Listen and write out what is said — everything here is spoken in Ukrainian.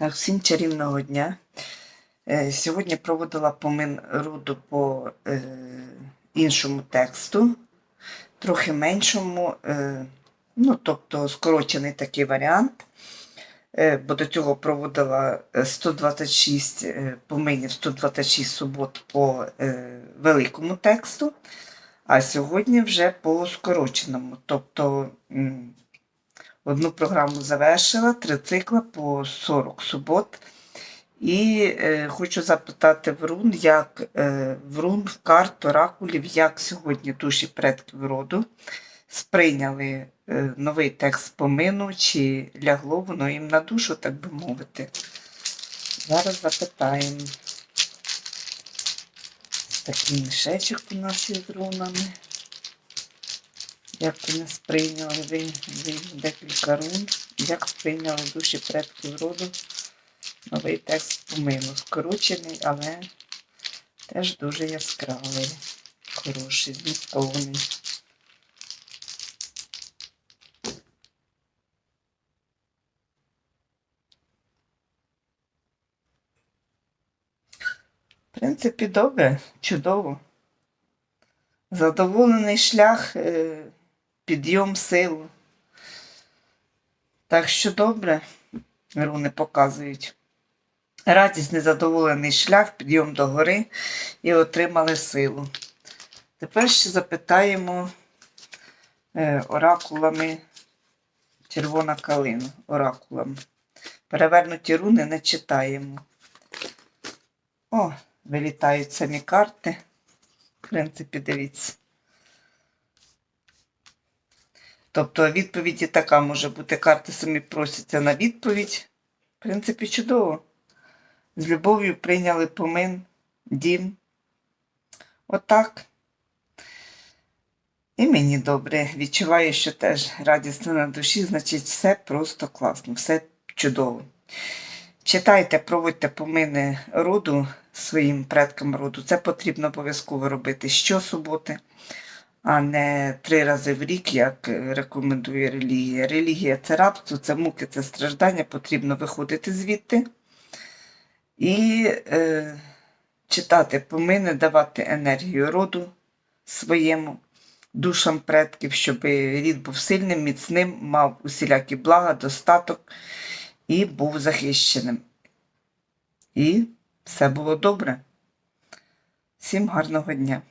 Так, всім чарівного дня. Е, Сьогодні проводила помин руду по е, іншому тексту, трохи меншому, е, ну, тобто скорочений такий варіант. Бо до цього проводила е, 126 е, поминів, 126 субот по великому тексту, а сьогодні вже по скороченому. Тобто одну програму завершила, три цикла по 40 субот. І е, хочу запитати Врун, як е, Врун в карт оракулів, як сьогодні душі предків роду сприйняли е, новий текст помину, чи лягло воно їм на душу, так би мовити. Зараз запитаємо. Такий мішечок у нас є з рунами. Як вони сприйняли ви, ви декілька рун, як сприйняли душі предків роду новий текст помину. Скорочений, але теж дуже яскравий, хороший, змістовний. В принципі, добре, чудово. Задоволений шлях, е, підйом сил. Так що добре, руни показують. Радість, незадоволений шлях, підйом до гори і отримали силу. Тепер ще запитаємо е, оракулами червона калина. Оракулами. Перевернуті руни не читаємо. О, вилітають самі карти. В принципі, дивіться. Тобто відповіді така може бути. Карти самі просяться на відповідь. В принципі, чудово. З любов'ю прийняли помин, дім. Отак. І мені добре. Відчуваю, що теж радісно на душі, значить, все просто класно, все чудово. Читайте, проводьте помини роду своїм предкам роду. Це потрібно обов'язково робити щосуботи, а не три рази в рік, як рекомендує релігія. Релігія це рабство, це муки, це страждання. Потрібно виходити звідти і е, читати помини, давати енергію роду своєму, душам предків, щоб рід був сильним, міцним, мав усілякі блага, достаток і був захищеним. І все було добре. Всім гарного дня!